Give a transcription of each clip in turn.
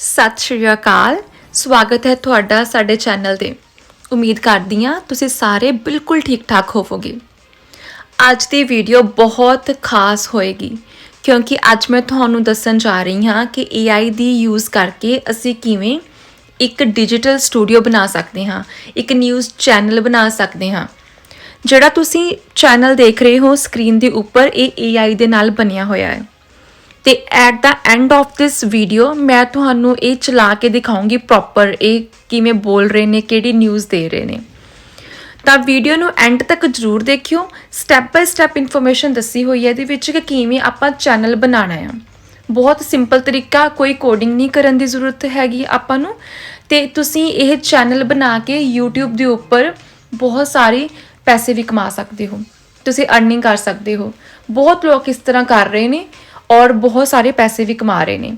ਸਤਿ ਸ਼੍ਰੀ ਅਕਾਲ। ਸਵਾਗਤ ਹੈ ਤੁਹਾਡਾ ਸਾਡੇ ਚੈਨਲ ਤੇ। ਉਮੀਦ ਕਰਦੀ ਹਾਂ ਤੁਸੀਂ ਸਾਰੇ ਬਿਲਕੁਲ ਠੀਕ ਠਾਕ ਹੋਵੋਗੇ। ਅੱਜ ਦੀ ਵੀਡੀਓ ਬਹੁਤ ਖਾਸ ਹੋਏਗੀ, ਕਿਉਂਕਿ ਅੱਜ ਮੈਂ ਤੁਹਾਨੂੰ ਦੱਸਣ ਜਾ ਰਹੀ ਹਾਂ ਕਿ AI ਦੀ ਯੂਜ਼ ਕਰਕੇ ਅਸੀਂ ਕਿਵੇਂ ਇੱਕ ਡਿਜੀਟਲ ਸਟੂਡੀਓ ਬਣਾ ਸਕਦੇ ਹਾਂ, ਇੱਕ ਨਿਊਜ਼ ਚੈਨਲ ਬਣਾ ਸਕਦੇ ਹਾਂ। ਜਿਹੜਾ ਤੁਸੀਂ ਚੈਨਲ ਦੇਖ ਰਹੇ ਹੋ ਸਕਰੀਨ ਦੇ ਉੱਪਰ ਇਹ AI ਦੇ ਨਾਲ ਬਣਿਆ ਹੋਇਆ ਹੈ। ਤੇ at the end of this video ਮੈਂ ਤੁਹਾਨੂੰ ਇਹ ਚਲਾ ਕੇ ਦਿਖਾਉਂਗੀ ਪ੍ਰੋਪਰ ਇਹ ਕਿਵੇਂ ਬੋਲ ਰਹੇ ਨੇ, ਕਿਹੜੀ ਨਿਊਜ਼ ਦੇ ਰਹੇ ਨੇ। ਤਾਂ ਵੀਡੀਓ ਨੂੰ ਐਂਡ ਤੱਕ ਜਰੂਰ ਦੇਖਿਓ। ਸਟੈਪ ਬਾਈ ਸਟੈਪ ਇਨਫੋਰਮੇਸ਼ਨ ਦੱਸੀ ਹੋਈ ਹੈ, ਇਹਦੇ ਵਿੱਚ ਕਿ ਕਿਵੇਂ ਆਪਾਂ ਚੈਨਲ ਬਣਾਉਣਾ ਹੈ ਬਹੁਤ ਸਿੰਪਲ ਤਰੀਕਾ, ਕੋਈ ਕੋਡਿੰਗ ਨਹੀਂ ਕਰਨ ਦੀ ਜ਼ਰੂਰਤ ਹੈਗੀ ਆਪਾਂ ਨੂੰ। ਤੇ ਤੁਸੀਂ ਇਹ ਚੈਨਲ ਬਣਾ ਕੇ YouTube ਦੇ ਉੱਪਰ ਬਹੁਤ ਸਾਰੇ ਪੈਸੇ ਵੀ ਕਮਾ ਸਕਦੇ ਹੋ। ਤੁਸੀਂ ਅਰਨਿੰਗ ਕਰ ਸਕਦੇ ਹੋ। ਬਹੁਤ ਲੋਕ ਇਸ ਤਰ੍ਹਾਂ ਕਰ ਰਹੇ ਨੇ। ਔਰ ਬਹੁਤ ਸਾਰੇ ਪੈਸੇ ਵੀ ਕਮਾ ਰਹੇ ਨੇ।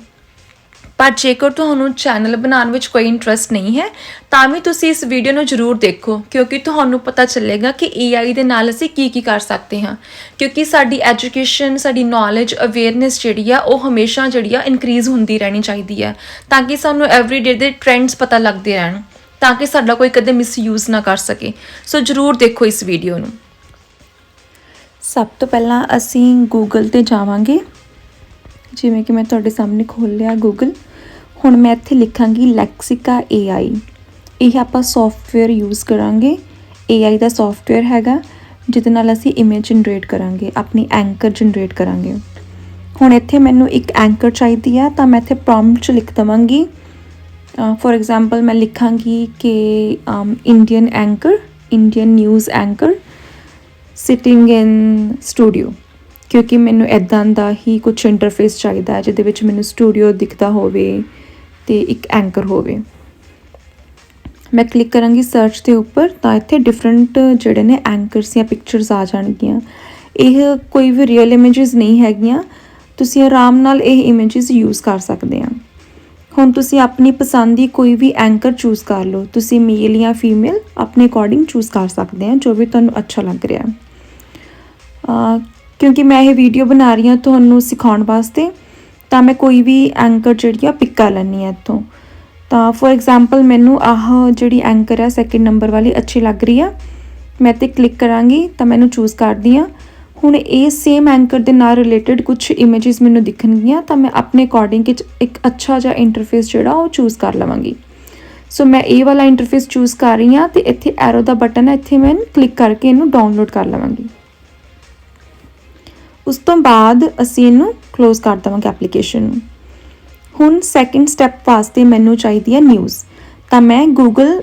ਪਰ ਜੇਕਰ ਤੁਹਾਨੂੰ ਚੈਨਲ ਬਣਾਉਣ ਵਿੱਚ ਕੋਈ ਇੰਟਰਸਟ ਨਹੀਂ ਹੈ, ਤਾਂ ਵੀ ਤੁਸੀਂ ਇਸ ਵੀਡੀਓ ਨੂੰ ਜ਼ਰੂਰ ਦੇਖੋ, ਕਿਉਂਕਿ ਤੁਹਾਨੂੰ ਪਤਾ ਚੱਲੇਗਾ ਕਿ AI ਦੇ ਨਾਲ ਅਸੀਂ ਕੀ ਕੀ ਕਰ ਸਕਦੇ ਹਾਂ। ਕਿਉਂਕਿ ਸਾਡੀ ਐਜੂਕੇਸ਼ਨ ਸਾਡੀ ਨੌਲੇਜ ਅਵੇਅਰਨੈਸ ਜਿਹੜੀ ਆ, ਉਹ ਹਮੇਸ਼ਾ ਜਿਹੜੀ ਆ ਇਨਕਰੀਜ਼ ਹੁੰਦੀ ਰਹਿਣੀ ਚਾਹੀਦੀ ਹੈ ਤਾਂ ਕਿ ਸਾਨੂੰ ਐਵਰੀਡੇ ਦੇ ਟ੍ਰੈਂਡਸ ਪਤਾ ਲੱਗਦੇ ਰਹਿਣ, ਤਾਂ ਕਿ ਸਾਡਾ ਕੋਈ ਕਦੇ ਮਿਸਯੂਜ਼ ਨਾ ਕਰ ਸਕੇ। ਸੋ ਜ਼ਰੂਰ ਦੇਖੋ ਇਸ ਵੀਡੀਓ ਨੂੰ। ਸਭ ਤੋਂ ਪਹਿਲਾਂ ਅਸੀਂ ਗੂਗਲ ਤੇ ਜਾਵਾਂਗੇ। ਜਿਵੇਂ ਕਿ ਮੈਂ ਤੁਹਾਡੇ ਸਾਹਮਣੇ ਖੋਲ ਲਿਆ ਗੂਗਲ ਹੁਣ ਮੈਂ ਇੱਥੇ ਲਿਖਾਂਗੀ ਲੈਕਸਿਕਾ AI ਇਹ ਆਪਾਂ ਸੌਫਟਵੇਅਰ ਯੂਜ਼ ਕਰਾਂਗੇ। AI ਦਾ ਸੌਫਟਵੇਅਰ ਹੈਗਾ, ਜਿਹਦੇ ਨਾਲ ਅਸੀਂ ਇਮੇਜ ਜਨਰੇਟ ਕਰਾਂਗੇ, ਆਪਣੀ ਐਂਕਰ ਜਨਰੇਟ ਕਰਾਂਗੇ। ਹੁਣ ਇੱਥੇ ਮੈਨੂੰ ਇੱਕ ਐਂਕਰ ਚਾਹੀਦੀ ਆ, ਤਾਂ ਮੈਂ ਇੱਥੇ ਪ੍ਰੌਮਪਟ 'ਚ ਲਿਖ ਦਵਾਂਗੀ। ਫੋਰ ਐਗਜ਼ਾਮਪਲ ਮੈਂ ਲਿਖਾਂਗੀ ਕਿ Indian anchor Indian news anchor sitting in studio ਕਿਉਂਕਿ ਮੈਨੂੰ ਇਦਾਂ ਦਾ ਹੀ ਕੁਝ ਇੰਟਰਫੇਸ ਚਾਹੀਦਾ ਹੈ, ਜਿਹਦੇ ਵਿੱਚ ਮੈਨੂੰ ਸਟੂਡੀਓ ਦਿਖਦਾ ਹੋਵੇ ਤੇ ਇੱਕ ਐਂਕਰ ਹੋਵੇ। ਮੈਂ ਕਲਿੱਕ ਕਰਾਂਗੀ ਸਰਚ ਦੇ ਉੱਪਰ, ਤਾਂ ਇੱਥੇ ਡਿਫਰੈਂਟ ਜਿਹੜੇ ਨੇ ਐਂਕਰਸ ਜਾਂ ਪਿਕਚਰਸ ਆ ਜਾਣਗੀਆਂ। ਇਹ ਕੋਈ ਵੀ ਰੀਅਲ ਇਮੇजेस ਨਹੀਂ ਹੈਗੀਆਂ। ਤੁਸੀਂ ਆਰਾਮ ਨਾਲ ਇਹ ਇਮੇजेस ਯੂਜ਼ ਕਰ ਸਕਦੇ ਆ। ਹੁਣ ਤੁਸੀਂ ਆਪਣੀ ਪਸੰਦ ਦੀ ਕੋਈ ਵੀ ਐਂਕਰ ਚੂਜ਼ ਕਰ ਲਓ। ਤੁਸੀਂ ਮੇਲ ਜਾਂ ਫੀਮੇਲ ਆਪਣੇ ਅਕੋਰਡਿੰਗ ਚੂਜ਼ ਕਰ ਸਕਦੇ ਆ, ਜੋ ਵੀ ਤੁਹਾਨੂੰ ਅੱਛਾ ਲੱਗ ਰਿਹਾ। ਕਿਉਂਕਿ ਮੈਂ ਇਹ ਵੀਡੀਓ ਬਣਾ ਰਹੀ ਹਾਂ ਤੁਹਾਨੂੰ ਸਿਖਾਉਣ ਵਾਸਤੇ, ਤਾਂ ਮੈਂ ਕੋਈ ਵੀ ਐਂਕਰ ਜਿਹੜੀ ਆ ਪਿੱਕ ਕਰ ਲੈਣੀ ਹੈ ਇੱਥੋਂ। ਤਾਂ ਫੋਰ ਐਗਜ਼ਾਮਪਲ ਮੈਨੂੰ ਆਹ ਜਿਹੜੀ ਐਂਕਰ ਆ ਸੈਕਿੰਡ ਨੰਬਰ ਵਾਲੀ ਅੱਛੀ ਲੱਗ ਰਹੀ ਆ। ਮੈਂ ਤੇ ਕਲਿੱਕ ਕਰਾਂਗੀ, ਤਾਂ ਮੈਨੂੰ ਚੂਜ਼ ਕਰਦੀ ਆ ਹੁਣ ਇਹ ਸੇਮ ਐਂਕਰ ਦੇ ਨਾਲ ਰਿਲੇਟਡ ਕੁਝ ਇਮੇजेस ਮੈਨੂੰ ਦਿਖਣਗੀਆਂ, ਤਾਂ ਮੈਂ ਆਪਣੇ ਅਕੋਰਡਿੰਗ ਇੱਕ ਅੱਛਾ ਜਿਹਾ ਇੰਟਰਫੇਸ ਜਿਹੜਾ ਉਹ ਚੂਜ਼ ਕਰ ਲਵਾਂਗੀ। ਸੋ ਮੈਂ ਇਹ ਵਾਲਾ ਇੰਟਰਫੇਸ ਚੂਜ਼ ਕਰ ਰਹੀ ਹਾਂ ਤੇ ਇੱਥੇ ਐਰੋ ਦਾ ਬਟਨ ਹੈ ਇੱਥੇ ਮੈਂ ਕਲਿੱਕ ਕਰਕੇ ਇਹਨੂੰ ਡਾਊਨਲੋਡ ਕਰ ਲਵਾਂਗੀ। ਉਸ ਤੋਂ ਬਾਅਦ ਅਸੀਂ ਇਹਨੂੰ ক্লোਜ਼ ਕਰ ਦਵਾਂਗੇ ਐਪਲੀਕੇਸ਼ਨ ਨੂੰ। ਹੁਣ ਸੈਕਿੰਡ ਸਟੈਪ ਵਾਸਤੇ ਮੈਨੂੰ ਚਾਹੀਦੀ ਹੈ ਨਿਊਜ਼ ਤਾਂ ਮੈਂ ਗੂਗਲ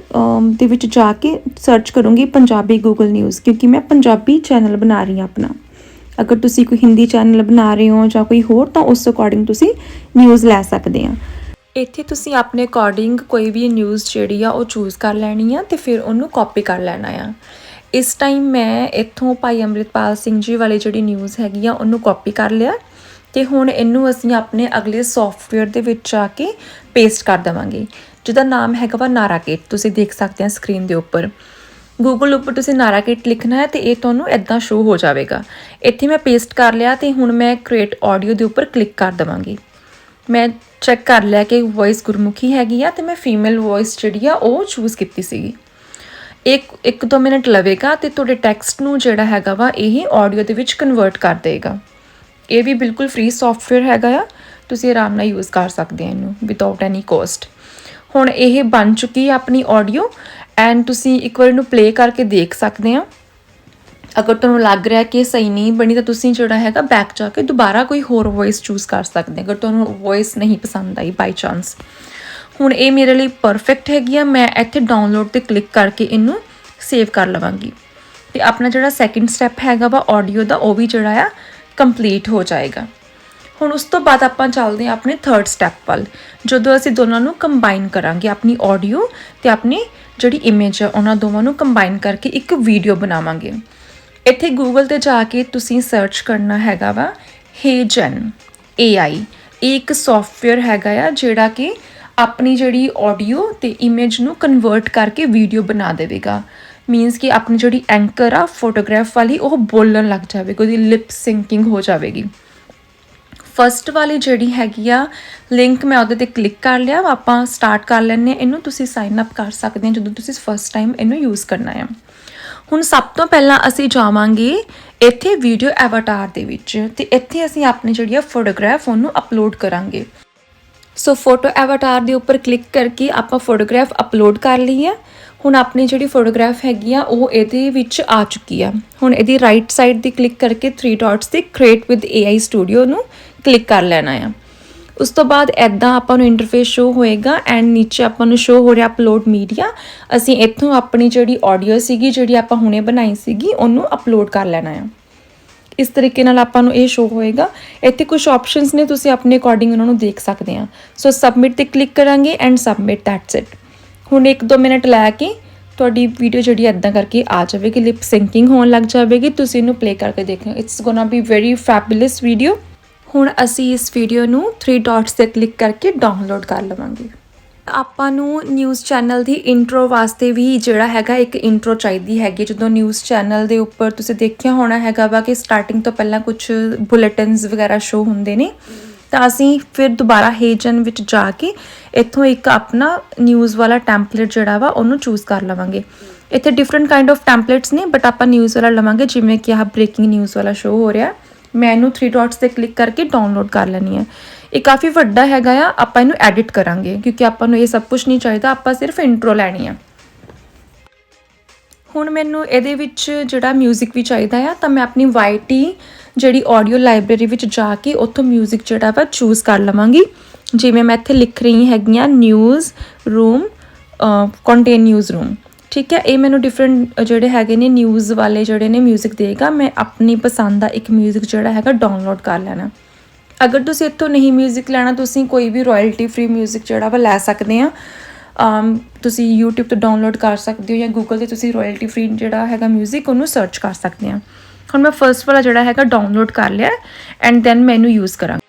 ਦੇ ਵਿੱਚ ਜਾ ਕੇ ਸਰਚ ਕਰੂੰਗੀ ਪੰਜਾਬੀ ਗੂਗਲ ਨਿਊਜ਼ ਕਿਉਂਕਿ ਮੈਂ ਪੰਜਾਬੀ ਚੈਨਲ ਬਣਾ ਰਹੀ ਹਾਂ ਆਪਣਾ। ਅਗਰ ਤੁਸੀਂ ਕੋਈ ਹਿੰਦੀ ਚੈਨਲ ਬਣਾ ਰਹੇ ਹੋ ਜਾਂ ਕੋਈ ਹੋਰ, ਤਾਂ ਉਸ ਅਕੋਰਡਿੰਗ ਤੁਸੀਂ ਨਿਊਜ਼ ਲੈ ਸਕਦੇ ਆ ਇੱਥੇ ਤੁਸੀਂ ਆਪਣੇ ਅਕੋਰਡਿੰਗ ਕੋਈ ਵੀ ਨਿਊਜ਼ ਜਿਹੜੀ ਆ, ਉਹ ਚੂਜ਼ ਕਰ ਲੈਣੀ ਆ ਤੇ ਫਿਰ ਉਹਨੂੰ ਕਾਪੀ ਕਰ ਲੈਣਾ ਆ। ਇਸ ਟਾਈਮ ਮੈਂ ਇੱਥੋਂ ਭਾਈ ਅੰਮ੍ਰਿਤਪਾਲ ਸਿੰਘ ਜੀ ਵਾਲੀ ਜਿਹੜੀ ਨਿਊਜ਼ ਹੈਗੀ ਆ, ਉਹਨੂੰ ਕਾਪੀ ਕਰ ਲਿਆ ਤੇ ਹੁਣ ਇਹਨੂੰ ਅਸੀਂ ਆਪਣੇ ਅਗਲੇ ਸੌਫਟਵੇਅਰ ਦੇ ਵਿੱਚ ਆ ਕੇ ਪੇਸਟ ਕਰ ਦਵਾਂਗੇ। ਜਿਹਦਾ ਨਾਮ ਹੈਗਾ ਵਾ ਨਾਰਾਕੇਟ, ਤੁਸੀਂ ਦੇਖ ਸਕਦੇ ਆ ਸਕਰੀਨ ਦੇ ਉੱਪਰ। ਗੂਗਲ ਉੱਪਰ ਤੁਸੀਂ ਨਾਰਾਕੇਟ ਲਿਖਣਾ ਹੈ ਤੇ ਇਹ ਤੁਹਾਨੂੰ ਇਦਾਂ ਸ਼ੋ ਹੋ ਜਾਵੇਗਾ। ਇੱਥੇ ਮੈਂ ਪੇਸਟ ਕਰ ਲਿਆ ਤੇ ਹੁਣ ਮੈਂ ਕ੍ਰੀਏਟ ਆਡੀਓ ਦੇ ਉੱਪਰ ਕਲਿੱਕ ਕਰ ਦਵਾਂਗੀ। ਮੈਂ ਚੈੱਕ ਕਰ ਲਿਆ ਕਿ ਵੌਇਸ ਗੁਰਮੁਖੀ ਹੈਗੀ ਆ ਤੇ ਮੈਂ ਫੀਮੇਲ ਵੌਇਸ ਜਿਹੜੀ ਆ, ਉਹ ਚੂਜ਼ ਕੀਤੀ ਸੀਗੀ। ਇੱਕ ਇੱਕ ਦੋ ਮਿੰਟ ਲਵੇਗਾ ਤੇ ਤੁਹਾਡੇ ਟੈਕਸਟ ਨੂੰ ਜਿਹੜਾ ਹੈਗਾ ਵਾ, ਇਹ ਆਡੀਓ ਦੇ ਵਿੱਚ ਕਨਵਰਟ ਕਰ ਦੇਗਾ। ਇਹ ਵੀ ਬਿਲਕੁਲ ਫ੍ਰੀ ਸੌਫਟਵੇਅਰ ਹੈਗਾ ਆ, ਤੁਸੀਂ ਆਰਾਮ ਨਾਲ ਯੂਜ਼ ਕਰ ਸਕਦੇ ਆ ਇਹਨੂੰ ਵਿਦਆਊਟ ਐਨੀ ਕੋਸਟ ਹੁਣ ਇਹ ਬਣ ਚੁੱਕੀ ਹੈ ਆਪਣੀ ਆਡੀਓ ਐਂਡ ਤੁਸੀਂ ਇੱਕ ਵਾਰ ਇਹਨੂੰ ਪਲੇ ਕਰਕੇ ਦੇਖ ਸਕਦੇ ਆ। ਅਗਰ ਤੁਹਾਨੂੰ ਲੱਗ ਰਿਹਾ ਕਿ ਸਹੀ ਨਹੀਂ ਬਣੀ, ਤਾਂ ਤੁਸੀਂ ਜਿਹੜਾ ਹੈਗਾ ਬੈਕ ਜਾ ਕੇ ਦੁਬਾਰਾ ਕੋਈ ਹੋਰ ਵੌਇਸ ਚੂਜ਼ ਕਰ ਸਕਦੇ ਅਗਰ ਤੁਹਾਨੂੰ ਵੌਇਸ ਨਹੀਂ ਪਸੰਦ ਆਈ ਬਾਈ ਚਾਂਸ ਹੁਣ ਇਹ ਮੇਰੇ ਲਈ ਪਰਫੈਕਟ ਹੈਗੀ ਆ, ਮੈਂ ਇੱਥੇ ਡਾਊਨਲੋਡ ਤੇ ਕਲਿੱਕ ਕਰਕੇ ਇਹਨੂੰ ਸੇਵ ਕਰ ਲਵਾਂਗੀ। ਤੇ ਆਪਣਾ ਜਿਹੜਾ ਸੈਕਿੰਡ ਸਟੈਪ ਹੈਗਾ ਵਾ ਆਡੀਓ ਦਾ, ਉਹ ਵੀ ਜਿਹੜਾ ਆ ਕੰਪਲੀਟ ਹੋ ਜਾਏਗਾ। ਹੁਣ ਉਸ ਤੋਂ ਬਾਅਦ ਆਪਾਂ ਚੱਲਦੇ ਹਾਂ ਆਪਣੇ ਥਰਡ ਸਟੈਪ ਵੱਲ। ਜਦੋਂ ਅਸੀਂ ਦੋਨਾਂ ਨੂੰ ਕੰਬਾਈਨ ਕਰਾਂਗੇ, ਆਪਣੀ ਆਡੀਓ ਤੇ ਆਪਣੀ ਜਿਹੜੀ ਇਮੇਜ ਹੈ ਉਹਨਾਂ ਦੋਵਾਂ ਨੂੰ ਕੰਬਾਈਨ ਕਰਕੇ ਇੱਕ ਵੀਡੀਓ ਬਣਾਵਾਂਗੇ। ਇੱਥੇ ਗੂਗਲ ਤੇ ਜਾ ਕੇ ਤੁਸੀਂ ਸਰਚ ਕਰਨਾ ਹੈਗਾ ਵਾ ਹੇਜਨ AI ਇਹ ਇੱਕ ਸੌਫਟਵੇਅਰ ਹੈਗਾ ਆ, ਜਿਹੜਾ ਕਿ ਆਪਣੀ ਜਿਹੜੀ ਆਡੀਓ ਤੇ ਇਮੇਜ ਨੂੰ ਕਨਵਰਟ ਕਰਕੇ ਵੀਡੀਓ ਬਣਾ ਦੇਵੇਗਾ। ਮੀਨਸ ਕਿ ਆਪਣੀ ਜਿਹੜੀ ਐਂਕਰ ਆ ਫੋਟੋਗ੍ਰਾਫ ਵਾਲੀ, ਉਹ ਬੋਲਣ ਲੱਗ ਜਾਵੇਗੀ, ਉਹਦੀ ਲਿਪ ਸਿੰਕਿੰਗ ਹੋ ਜਾਵੇਗੀ। ਫਰਸਟ ਵਾਲੀ ਜਿਹੜੀ ਹੈਗੀ ਆ ਲਿੰਕ ਮੈਂ ਉਹਦੇ ਤੇ ਕਲਿੱਕ ਕਰ ਲਿਆ, ਆਪਾਂ ਸਟਾਰਟ ਕਰ ਲੈਣੇ ਇਹਨੂੰ ਤੁਸੀਂ ਸਾਈਨ ਅਪ ਕਰ ਸਕਦੇ ਹੋ ਜਦੋਂ ਤੁਸੀਂ ਫਰਸਟ ਟਾਈਮ ਇਹਨੂੰ ਯੂਜ਼ ਕਰਨਾ ਹੈ ਹੁਣ ਸਭ ਤੋਂ ਪਹਿਲਾਂ ਅਸੀਂ ਜਾਵਾਂਗੇ ਇੱਥੇ ਵੀਡੀਓ ਐਵਾਟਾਰ ਦੇ ਵਿੱਚ ਤੇ ਇੱਥੇ ਅਸੀਂ ਆਪਣੀ ਜਿਹੜੀ ਆ ਫੋਟੋਗ੍ਰਾਫ ਉਹਨੂੰ ਅਪਲੋਡ ਕਰਾਂਗੇ। ਸੋ ਫੋਟੋ ਐਵਾਟਾਰ ਦੇ ਉੱਪਰ ਕਲਿੱਕ ਕਰਕੇ ਆਪਾਂ ਫੋਟੋਗ੍ਰਾਫ ਅਪਲੋਡ ਕਰ ਲਈ ਹੈ। ਹੁਣ ਆਪਣੀ ਜਿਹੜੀ ਫੋਟੋਗ੍ਰਾਫ ਹੈਗੀ ਆ, ਉਹ ਇਹਦੇ ਵਿੱਚ ਆ ਚੁੱਕੀ ਆ। ਹੁਣ ਇਹਦੀ ਰਾਈਟ ਸਾਈਡ ਤੇ ਕਲਿੱਕ ਕਰਕੇ 3 ਡਾਟਸ ਤੇ ਕ੍ਰੀਏਟ ਵਿਦ AI ਸਟੂਡੀਓ ਨੂੰ ਕਲਿੱਕ ਕਰ ਲੈਣਾ ਆ। ਉਸ ਤੋਂ ਬਾਅਦ ਐਦਾਂ ਆਪਾਂ ਨੂੰ ਇੰਟਰਫੇਸ ਸ਼ੋ ਹੋਏਗਾ ਐਂਡ ਨੀਚੇ ਆਪਾਂ ਨੂੰ ਸ਼ੋ ਹੋ ਰਿਹਾ ਅਪਲੋਡ ਮੀਡੀਆ ਅਸੀਂ ਇੱਥੋਂ ਆਪਣੀ ਜਿਹੜੀ ਆਡੀਓ ਸੀਗੀ, ਜਿਹੜੀ ਆਪਾਂ ਹੁਣੇ ਬਣਾਈ ਸੀਗੀ, ਉਹਨੂੰ ਅਪਲੋਡ ਕਰ ਲੈਣਾ ਆ। ਇਸ ਤਰੀਕੇ ਨਾਲ ਆਪਾਂ ਨੂੰ ਇਹ ਸ਼ੋ ਹੋਏਗਾ। ਇੱਥੇ ਕੁਝ ਆਪਸ਼ਨਸ ਨੇ, ਤੁਸੀਂ ਆਪਣੇ ਅਕੋਰਡਿੰਗ ਉਹਨਾਂ ਨੂੰ ਦੇਖ ਸਕਦੇ ਆ ਸੋ ਸਬਮਿਟ ਤੇ ਕਲਿੱਕ ਕਰਾਂਗੇ ਐਂਡ ਸਬਮਿਟ ਦੈਟਸ ਇਟ ਹੁਣ 1-2 ਮਿੰਟ ਲੈ ਕੇ ਤੁਹਾਡੀ ਵੀਡੀਓ ਜਿਹੜੀ ਐਦਾਂ ਕਰਕੇ ਆ ਜਾਵੇਗੀ ਲਿਪ ਸਿੰਕਿੰਗ ਹੋਣ ਲੱਗ ਜਾਵੇਗੀ, ਤੁਸੀਂ ਇਹਨੂੰ ਪਲੇ ਕਰਕੇ ਦੇਖਣਾ it's gonna be very fabulous video ਹੁਣ ਅਸੀਂ ਇਸ ਵੀਡੀਓ ਨੂੰ 3 ਡਾਟਸ ਤੇ ਕਲਿੱਕ ਕਰਕੇ ਡਾਊਨਲੋਡ ਕਰ ਲਵਾਂਗੇ। ਆਪਾਂ ਨੂੰ ਨਿਊਜ਼ ਚੈਨਲ ਦੀ ਇੰਟਰੋ ਵਾਸਤੇ ਵੀ ਜਿਹੜਾ ਹੈਗਾ ਇੱਕ ਇੰਟਰੋ ਚਾਹੀਦੀ ਹੈਗੀ ਜਦੋਂ ਨਿਊਜ਼ ਚੈਨਲ ਦੇ ਉੱਪਰ ਤੁਸੀਂ ਦੇਖਿਆ ਹੋਣਾ ਹੈਗਾ ਵਾ ਕਿ ਸਟਾਰਟਿੰਗ ਤੋਂ ਪਹਿਲਾਂ ਕੁਝ ਬੁਲੇਟਿਨਸ ਵਗੈਰਾ ਸ਼ੋ ਹੁੰਦੇ ਨੇ, ਤਾਂ ਅਸੀਂ ਫਿਰ ਦੁਬਾਰਾ ਹੇਜਨ ਵਿੱਚ ਜਾ ਕੇ ਇੱਥੋਂ ਇੱਕ ਆਪਣਾ ਨਿਊਜ਼ ਵਾਲਾ ਟੈਂਪਲੇਟ ਜਿਹੜਾ ਵਾ ਉਹਨੂੰ ਚੂਜ਼ ਕਰ ਲਵਾਂਗੇ। ਇੱਥੇ ਡਿਫਰੈਂਟ ਕਾਈਂਡ ਆਫ ਟੈਂਪਲੇਟਸ ਨੇ ਬਟ ਆਪਾਂ ਨਿਊਜ਼ ਵਾਲਾ ਲਵਾਂਗੇ, ਜਿਵੇਂ ਕਿ ਆਹ ਬ੍ਰੇਕਿੰਗ ਨਿਊਜ਼ ਵਾਲਾ ਸ਼ੋ ਹੋ ਰਿਹਾ। ਮੈਂ ਇਹਨੂੰ 3 ਡਾਟਸ ਤੇ ਕਲਿੱਕ ਕਰਕੇ ਡਾਊਨਲੋਡ ਕਰ ਲੈਣੀ ਹੈ। ਇਹ ਕਾਫੀ ਵੱਡਾ ਹੈਗਾ ਆ ਆਪਾਂ ਇਹਨੂੰ ਐਡਿਟ ਕਰਾਂਗੇ ਕਿਉਂਕਿ ਆਪਾਂ ਨੂੰ ਇਹ ਸਭ ਕੁਝ ਨਹੀਂ ਚਾਹੀਦਾ ਆਪਾਂ ਸਿਰਫ ਇੰਟਰੋ ਲੈਣੀ ਆ ਹੁਣ ਮੈਨੂੰ ਇਹਦੇ ਵਿੱਚ ਜਿਹੜਾ 뮤직 ਵੀ ਚਾਹੀਦਾ ਆ ਤਾਂ ਮੈਂ ਆਪਣੀ YT ਜਿਹੜੀ ਆਡੀਓ ਲਾਇਬ੍ਰੇਰੀ ਵਿੱਚ ਜਾ ਕੇ ਉੱਥੋਂ 뮤직 ਜਿਹੜਾ ਵਾ ਚੂਜ਼ ਕਰ ਲਵਾਂਗੀ ਜਿਵੇਂ ਮੈਂ ਇੱਥੇ ਲਿਖ ਰਹੀ ਹੈਗੀਆਂ newsroom content newsroom ਠੀਕ ਹੈ ਇਹ ਮੈਨੂੰ ਡਿਫਰੈਂਟ ਜਿਹੜੇ ਹੈਗੇ ਨੇ ਨਿਊਜ਼ ਵਾਲੇ ਜਿਹੜੇ ਨੇ 뮤직 ਦੇਗਾ ਮੈਂ ਆਪਣੀ ਪਸੰਦ ਦਾ ਇੱਕ 뮤직 ਜਿਹੜਾ ਹੈਗਾ ਡਾਊਨਲੋਡ ਕਰ ਲੈਣਾ ਅਗਰ ਤੁਸੀਂ ਇੱਥੋਂ ਨਹੀਂ 뮤직 ਲੈਣਾ ਤੁਸੀਂ ਕੋਈ ਵੀ ਰਾਇਲਟੀ ਫ੍ਰੀ 뮤직 ਜਿਹੜਾ ਵਾ ਲੈ ਸਕਦੇ ਆ ਅਮ ਤੁਸੀਂ YouTube ਤੋਂ ਡਾਊਨਲੋਡ ਕਰ ਸਕਦੇ ਹੋ ਜਾਂ Google ਤੇ ਤੁਸੀਂ ਰਾਇਲਟੀ ਫ੍ਰੀ ਜਿਹੜਾ ਹੈਗਾ 뮤직 ਉਹਨੂੰ ਸਰਚ ਕਰ ਸਕਦੇ ਆ ਹੁਣ ਮੈਂ ਫਰਸਟ ਵਾਲਾ ਜਿਹੜਾ ਹੈਗਾ ਡਾਊਨਲੋਡ ਕਰ ਲਿਆ ਐਂਡ ਦੈਨ ਮੈਂ ਇਹਨੂੰ ਯੂਜ਼ ਕਰਾਂਗੀ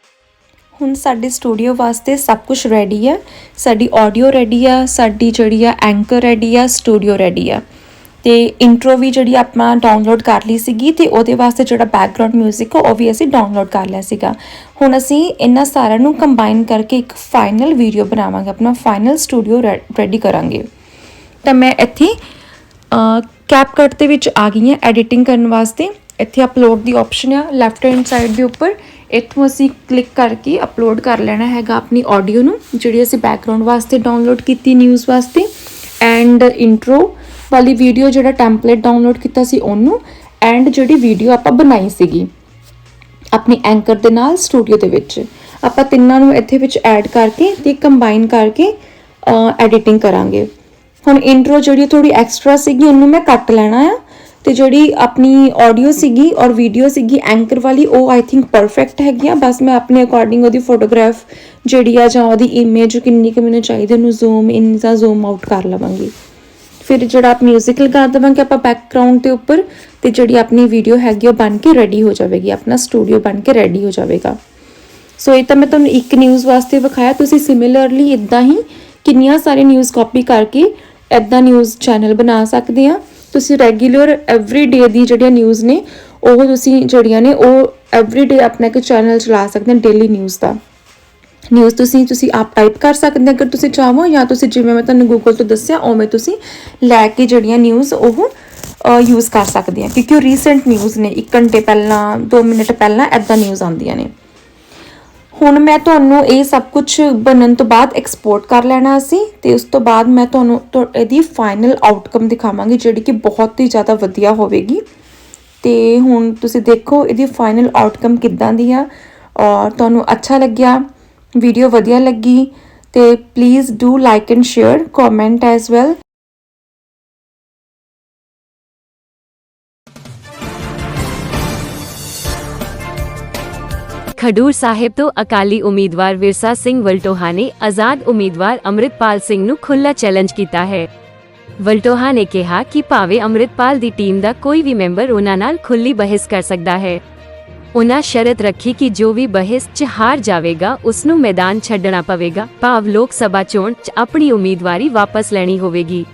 ਹੁਣ ਸਾਡੇ ਸਟੂਡੀਓ ਵਾਸਤੇ ਸਭ ਕੁਝ ਰੈਡੀ ਹੈ ਸਾਡੀ ਆਡੀਓ ਰੈਡੀ ਆ ਸਾਡੀ ਜਿਹੜੀ ਆ ਐਂਕਰ ਰੈਡੀ ਆ ਸਟੂਡੀਓ ਰੈਡੀ ਆ ਤੇ ਇੰਟਰੋ ਵੀ ਜਿਹੜੀ ਆਪਾਂ ਡਾਊਨਲੋਡ ਕਰ ਲਈ ਸੀਗੀ ਤੇ ਉਹਦੇ ਵਾਸਤੇ ਜਿਹੜਾ ਬੈਕਗ੍ਰਾਉਂਡ 뮤직 ਆ, ਉਹ ਵੀ ਅਸੀਂ ਡਾਊਨਲੋਡ ਕਰ ਲਿਆ ਸੀਗਾ। ਹੁਣ ਅਸੀਂ ਇਹਨਾਂ ਸਾਰਿਆਂ ਨੂੰ ਕੰਬਾਈਨ ਕਰਕੇ ਇੱਕ ਫਾਈਨਲ ਵੀਡੀਓ ਬਣਾਵਾਂਗੇ, ਆਪਣਾ ਫਾਈਨਲ ਸਟੂਡੀਓ ਰੈਡੀ ਕਰਾਂਗੇ। ਤਾਂ ਮੈਂ ਇੱਥੇ ਕੈਪਕਟ ਦੇ ਵਿੱਚ ਆ ਗਈ ਹਾਂ ਐਡੀਟਿੰਗ ਕਰਨ ਵਾਸਤੇ। ਇੱਥੇ ਅਪਲੋਡ ਦੀ ਆਪਸ਼ਨ ਆ ਲੈਫਟ ਹੈਂਡ ਸਾਈਡ ਦੇ ਉੱਪਰ। ਇੱਥੋਂ ਅਸੀਂ ਕਲਿੱਕ ਕਰਕੇ ਅਪਲੋਡ ਕਰ ਲੈਣਾ ਹੈਗਾ ਆਪਣੀ ਆਡੀਓ ਨੂੰ, ਜਿਹੜੀ ਅਸੀਂ ਬੈਕਗ੍ਰਾਉਂਡ ਵਾਸਤੇ ਡਾਊਨਲੋਡ ਕੀਤੀ ਨਿਊਜ਼ ਵਾਸਤੇ। ਐਂਡ ਇੰਟਰੋ ਵਾਲੀ ਵੀਡੀਓ ਜਿਹੜਾ ਟੈਂਪਲੇਟ ਡਾਊਨਲੋਡ ਕੀਤਾ ਸੀ ਉਹਨੂੰ ਐਂਡ ਜਿਹੜੀ ਵੀਡੀਓ ਆਪਾਂ ਬਣਾਈ ਸੀਗੀ, ਆਪਣੀ ਐਂਕਰ ਦੇ ਨਾਲ ਸਟੂਡੀਓ ਦੇ ਵਿੱਚ। ਆਪਾਂ ਤਿੰਨਾਂ ਨੂੰ ਇੱਥੇ ਵਿੱਚ ਐਡ ਕਰਕੇ ਤੇ ਕੰਬਾਈਨ ਕਰਕੇ ਐਡੀਟਿੰਗ ਕਰਾਂਗੇ। ਹੁਣ ਇੰਟਰੋ ਜਿਹੜੀ ਥੋੜੀ ਐਕਸਟਰਾ ਸੀਗੀ, ਉਹਨੂੰ ਮੈਂ ਕੱਟ ਲੈਣਾ ਆ ਤੇ ਜਿਹੜੀ ਆਪਣੀ ਆਡੀਓ ਸੀਗੀ ਔਰ ਵੀਡੀਓ ਸੀਗੀ ਐਂਕਰ ਵਾਲੀ, ਉਹ ਆਈ ਥਿੰਕ ਪਰਫੈਕਟ ਹੈਗੀ ਆ। ਬਸ ਮੈਂ ਆਪਣੇ ਅਕੋਰਡਿੰਗ ਉਹਦੀ ਫੋਟੋਗ੍ਰਾਫ ਜਿਹੜੀ ਆ ਜਾਂ ਉਹਦੀ ਇਮੇਜ ਕਿੰਨੀ ਕਿ ਮੈਨੂੰ ਚਾਹੀਦੀ ਉਹਨੂੰ ਜ਼ੂਮ ਇਨ ਜਾਂ ਜ਼ੂਮ ਆਊਟ ਕਰ ਲਵਾਂਗੀ। ਫਿਰ ਜਿਹੜਾ ਆਪ 뮤직 ਲਗਾ ਦੇਵਾਂਗੇ ਆਪਾਂ ਬੈਕਗ੍ਰਾਉਂਡ ਦੇ ਉੱਪਰ ਤੇ ਜਿਹੜੀ ਆਪਣੀ ਵੀਡੀਓ ਹੈਗੀ ਉਹ ਬਣ ਕੇ ਰੈਡੀ ਹੋ ਜਾਵੇਗੀ, ਆਪਣਾ ਸਟੂਡੀਓ ਬਣ ਕੇ ਰੈਡੀ ਹੋ ਜਾਵੇਗਾ। ਸੋ ਇਹ ਤਾਂ ਮੈਂ ਤੁਹਾਨੂੰ ਇੱਕ ਨਿਊਜ਼ ਵਾਸਤੇ ਵਿਖਾਇਆ, ਤੁਸੀਂ ਸਿਮਿਲਰਲੀ ਇਦਾਂ ਹੀ ਕਿੰਨੀਆਂ ਸਾਰੀ ਨਿਊਜ਼ ਕਾਪੀ ਕਰਕੇ ਇਦਾਂ ਨਿਊਜ਼ ਚੈਨਲ ਬਣਾ ਸਕਦੇ ਆ। ਤੁਸੀਂ ਰੈਗੂਲਰ ਐਵਰੀ ਡੇ ਦੀ ਜਿਹੜੀਆਂ ਨਿਊਜ਼ ਨੇ, ਉਹ ਤੁਸੀਂ ਜਿਹੜੀਆਂ ਨੇ, ਉਹ ਐਵਰੀ ਡੇ ਆਪਣਾ ਇੱਕ ਚੈਨਲ ਚਲਾ ਸਕਦੇ ਹੋ ਡੇਲੀ ਨਿਊਜ਼ ਦਾ। ਨਿਊਜ਼ ਤੁਸੀਂ ਤੁਸੀਂ ਆਪ ਟਾਈਪ ਕਰ ਸਕਦੇ ਹੋ। ਅਗਰ ਤੁਸੀਂ ਚਾਹੋ ਜਾਂ ਤੁਸੀਂ ਜਿਵੇਂ ਮੈਂ ਤੁਹਾਨੂੰ ਗੂਗਲ ਤੋਂ ਦੱਸਿਆ, ਉਵੇਂ ਤੁਸੀਂ ਲੈ ਕੇ ਜਿਹੜੀਆਂ ਨਿਊਜ਼ ਉਹ ਯੂਜ਼ ਕਰ ਸਕਦੇ ਆ ਕਿਉਂਕਿ ਉਹ ਰੀਸੈਂਟ ਨਿਊਜ਼ ਨੇ। 1 ਘੰਟੇ ਪਹਿਲਾਂ 2 ਮਿੰਟ ਪਹਿਲਾਂ ਐਦਾਂ ਨਿਊਜ਼ ਆਉਂਦੀਆਂ ਨੇ। ਹੁਣ ਮੈਂ ਤੁਹਾਨੂੰ ਇਹ ਸਭ ਕੁਝ ਬਣਨ ਤੋਂ ਬਾਅਦ ਐਕਸਪੋਰਟ ਕਰ ਲੈਣਾ ਸੀ ਤੇ ਉਸ ਤੋਂ ਬਾਅਦ ਮੈਂ ਤੁਹਾਨੂੰ ਤੁਹਾ- ਇਹਦੀ ਫਾਈਨਲ ਆਊਟਕਮ ਦਿਖਾਵਾਂਗੀ, ਜਿਹੜੀ ਕਿ ਬਹੁਤ ਹੀ ਜ਼ਿਆਦਾ ਵਧੀਆ ਹੋਵੇਗੀ। ਤੇ ਹੁਣ ਤੁਸੀਂ ਦੇਖੋ, ਇਹਦੀ ਫਾਈਨਲ ਆਊਟਕਮ ਕਿੱਦਾਂ ਦੀ ਆ। ਔਰ ਤੁਹਾਨੂੰ ਅੱਛਾ ਲੱਗਿਆ। ਵੀਡੀਓ ਵਧੀਆ ਲੱਗੀ ਤੇ please do like and share comment as well Khadoor Sahib ਤੋਂ ਅਕਾਲੀ ਉਮੀਦਵਾਰ ਵਿਰਸਾ ਸਿੰਘ ਵਲਟੋਹਾ ਨੇ ਆਜ਼ਾਦ ਉਮੀਦਵਾਰ ਅੰਮ੍ਰਿਤਪਾਲ ਸਿੰਘ ਨੂੰ ਖੁੱਲਾ ਚੈਲੰਜ ਕੀਤਾ ਹੈ। ਵਲਟੋਹਾ ਨੇ ਕਿਹਾ ਕਿ ਭਾਵੇਂ ਅੰਮ੍ਰਿਤਪਾਲ ਦੀ ਟੀਮ ਦਾ ਕੋਈ ਵੀ ਮੈਂਬਰ ਉਹਨਾਂ ਨਾਲ ਖੁੱਲੀ ਬਹਿਸ ਕਰ ਸਕਦਾ ਹੈ ਉਹਨਾਂ ਸ਼ਰਤ ਰੱਖੀ ਕਿ ਜੋ ਵੀ ਬਹਿਸ 'ਚ ਹਾਰ ਜਾਵੇਗਾ ਉਸ ਨੂੰ ਮੈਦਾਨ ਛੱਡਣਾ ਪਵੇਗਾ। ਭਾਵ ਲੋਕ ਸਭਾ ਚੋਣ 'ਚ ਆਪਣੀ ਉਮੀਦਵਾਰੀ ਵਾਪਸ ਲੈਣੀ ਹੋਵੇਗੀ।